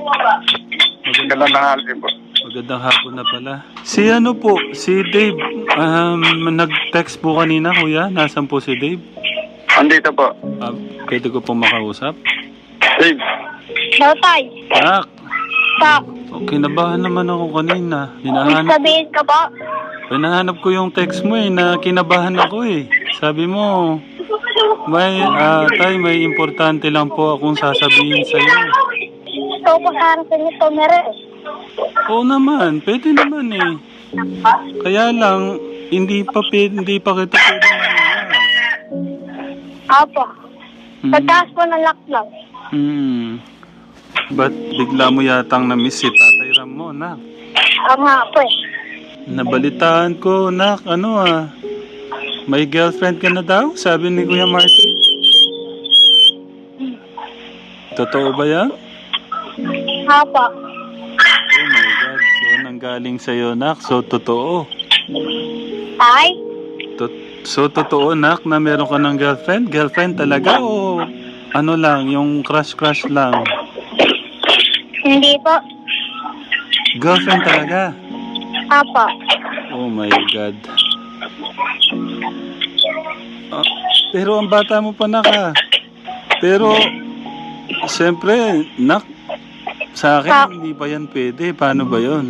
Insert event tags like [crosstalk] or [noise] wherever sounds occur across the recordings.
Magandang tanghali po. Magandang hapon na pala. Si ano po, si Dave, um, nag-text po kanina kuya. Nasaan po si Dave? Andito po. Ah, pwede ko po makausap? Dave, Tatay, Tak! tak, Okay, nabahan naman ako kanina. may Hinahanap, sabihin ka ba? hinahanap ko yung text mo eh, na kinabahan ako eh. Sabi mo, may, ah, tay, may importante lang po akong sasabihin sa'yo. Ko sana sa inyo tumire. Oo naman, pwede naman eh. Kaya lang, hindi pa, hindi pa kita pwede. Apo, Hmm. pagtaas po ng lockdown. Hmm. Ba't bigla mo yatang na-miss si Tatay Ram mo, nak? Oo nga po eh. Nabalitaan ko, nak, ano ah. May girlfriend ka na daw? Sabi ni Kuya Martin. Totoo ba yan? Apo, Oh my God. So, nanggaling sa'yo, nak. So, totoo. tay, To- so, totoo, nak, na meron ka ng girlfriend? Girlfriend talaga o ano lang, yung crush-crush lang? hindi po. Girlfriend talaga? Apo, Oh my God. Ah, pero ang bata mo pa naka. Pero, siyempre, nak, sa akin hindi pa yan pwede. Paano ba yon?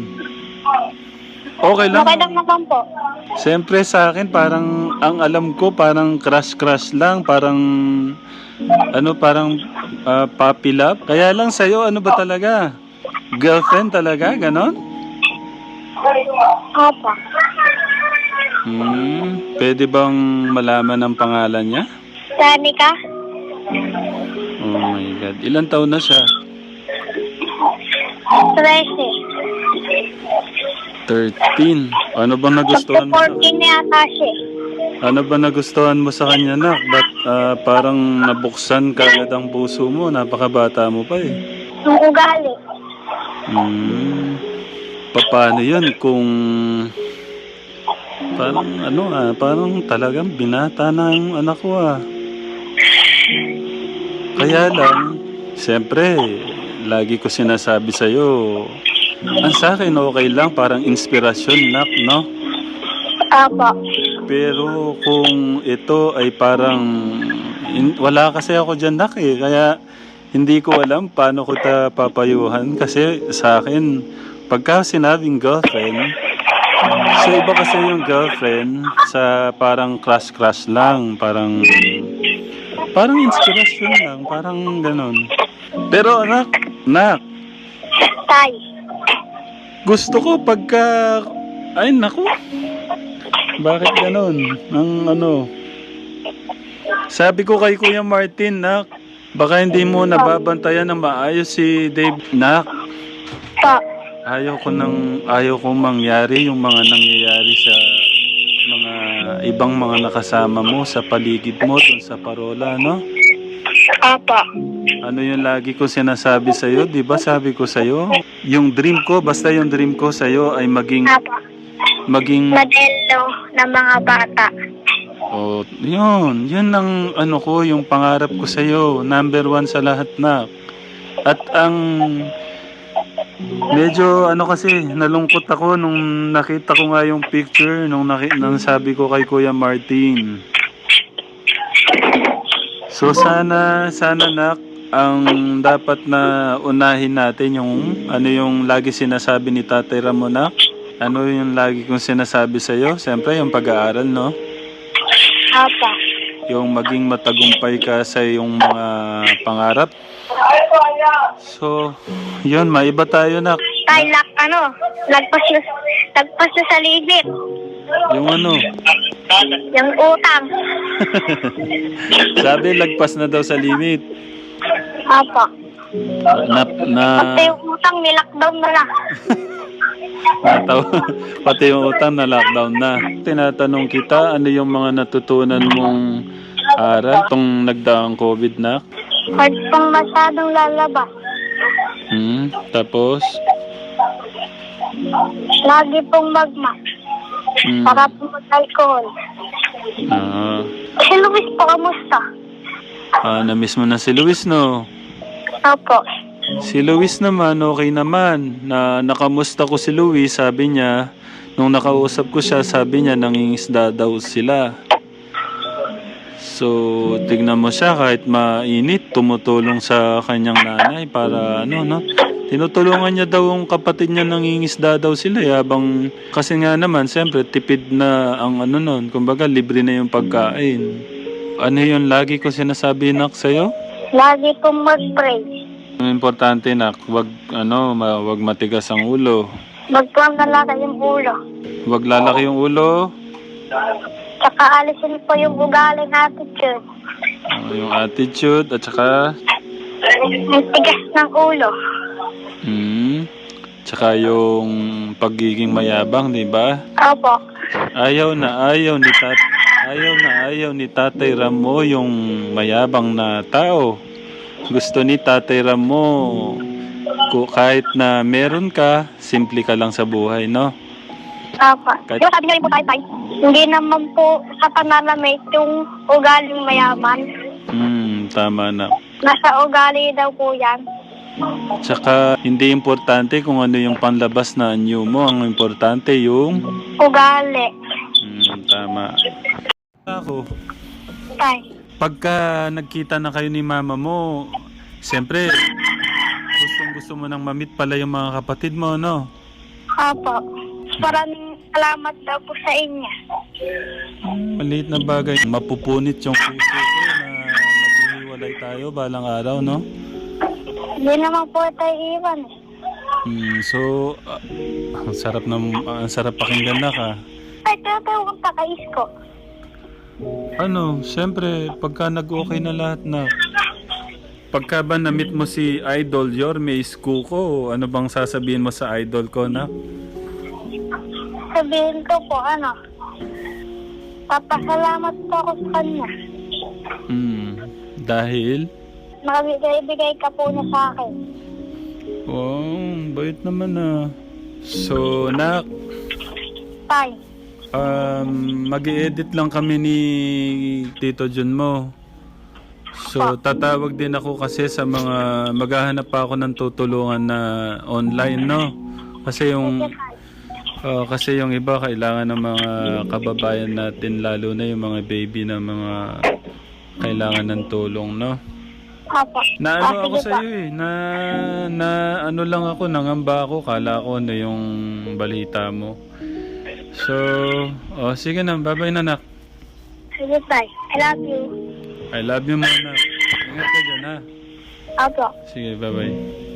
Okay lang. okay lang naman po. Siyempre sa akin parang ang alam ko parang crush crush lang, parang ano parang ah, puppy love. Kaya lang sa'yo ano ba talaga? Girlfriend talaga, ganon? Apo, Hmm, pwede bang malaman ang pangalan niya? Danica, Oh my God. Ilan taon na siya? 13. 13. Ano bang nagustuhan mo? Sa, 14 na yata siya. eh. ano ba nagustuhan mo sa kanya, nak? Ba't ah, parang nabuksan kagad ang puso mo? Napakabata mo pa eh. Yung ugali. Hmm. Paano yun kung parang ano ah, parang talagang binata na yung anak ko ah. Kaya lang, siyempre, lagi ko sinasabi sa'yo, ang sa akin okay lang, parang inspirasyon nak, no? Apo, Pero kung ito ay parang, in- wala kasi ako dyan nak eh, kaya hindi ko alam paano ko ta papayuhan kasi sa akin, pagka sinabing girlfriend, so iba kasi yung girlfriend sa parang crush-crush lang, parang, parang inspirasyon lang, parang ganun. Pero anak, nak, tay. gusto ko pagka, ay naku, bakit ganun? Ang ano, sabi ko kay Kuya Martin, nak, baka hindi mo nababantayan ng maayos si Dave, nak. Pa, Ayaw ko nang ayaw ko mangyari yung mga nangyayari sa mga ibang mga nakasama mo sa paligid mo dun sa parola, no? Apo, Ano yung lagi ko sinasabi sa iyo, 'di ba? Sabi ko sa iyo, yung dream ko, basta yung dream ko sa iyo ay maging apo. maging Modelo ng mga bata. Oh, yun. Yun ang ano ko, yung pangarap ko sa iyo. Number one sa lahat na. At ang medyo ano kasi, nalungkot ako nung nakita ko nga yung picture nung, naki, nung sabi ko kay Kuya Martin. So sana, sana nak, ang dapat na unahin natin yung ano yung lagi sinasabi ni Tatay Ramonak. Ano yung lagi kong sinasabi sa iyo? Siyempre yung pag-aaral, no? Apo, yung maging matagumpay ka sa iyong mga pangarap. So, yun, maiba tayo na. tay, lak, ano, lagpas na, lagpas na sa limit. Yung ano, Yung utang. [laughs] sabi lagpas na daw sa limit. Apo. Na, na, Pati yung utang, nilockdown na lang. [laughs] nataw, pati yung utang na lockdown na. Tinatanong kita, ano yung mga natutunan mong aral tong nagdaang COVID na? Huwag pang masyadong lalabas. Hmm, tapos, Lagi pong magma. hmm, Para po mag-alcohol. ah, Si Luis po, kamusta? ah, na-miss mo na si Luis, no? Opo. Si Luis naman, okay naman. Na nakamusta ko si Luis, sabi niya, nung nakausap ko siya, sabi niya nangingisda daw sila. So, tignan mo siya kahit mainit, tumutulong sa kanyang nanay para ano, no? Tinutulungan niya daw ang kapatid niya nangingisda daw sila eh, habang kasi nga naman, siyempre, tipid na ang ano nun, kumbaga libre na yung pagkain. Ano yun, lagi ko sinasabi nak sa'yo? Lagi pong mag-pray. Ang importante nak, wag ano, ma- wag matigas ang ulo. Magtuwang lalaki yung ulo. Wag lalaki yung ulo. Tsaka alisin po yung ugaling attitude. ah, yung attitude at saka tigas ng ulo. hmm, tsaka yung pagiging mayabang, 'di ba? Opo. Ayaw na ayaw ni tat ayaw na ayaw ni Tatay Ramo yung mayabang na tao. Gusto ni Tatay Ramo kahit na meron ka, simple ka lang sa buhay, no? Opo. Kahit- Yung sabi niyo rin po tayo, tay, hindi naman po sa pananamit yung ugaling mayaman. Hmm, tama na. Nasa ugali daw po yan. Tsaka hindi importante kung ano yung panlabas na anyo mo. Ang importante yung... Ugali. Hmm, tama. Ako, Tay. pagka nagkita na kayo ni mama mo, siyempre, gustong gusto mo nang mamit pala yung mga kapatid mo, no? Opo. Maraming salamat daw po sa inyo. Maliit na bagay. Mapupunit yung puso ko na maghihiwalay tayo balang araw, no? Hindi naman po tayo iwan. eh. Hmm, so, ah, ang sarap na, ang sarap pakinggan na ka. Tay, tayo kang takais ko. Ano, siyempre, pagka nag-okay na lahat na, pagka ba na-meet mo si Idol Yorme Iskuko, ano bang sasabihin mo sa idol ko na? Sabihin ko po, ano, papasalamat po ako sa kanya. Hmm, dahil? Nakabigay-bigay ka po na sa akin. Oh, bait naman ah. So, nak, Tay, um, mag edit lang kami ni Tito Jun mo. So, tatawag din ako kasi sa mga, maghahanap pa ako ng tutulungan na online, no? Kasi yung, Oh, kasi yung iba kailangan ng mga kababayan natin lalo na yung mga baby na mga kailangan ng tulong, no? Opo. Na ano Ah, ako sa iyo eh, na na ano lang ako, nangamba ako, kala ko ano yung balita mo. So, oh sige na, bye-bye na nak. Sige, Tay. I love you. I love you muna. Ingat ka dyan ha. Opo. Sige, bye-bye.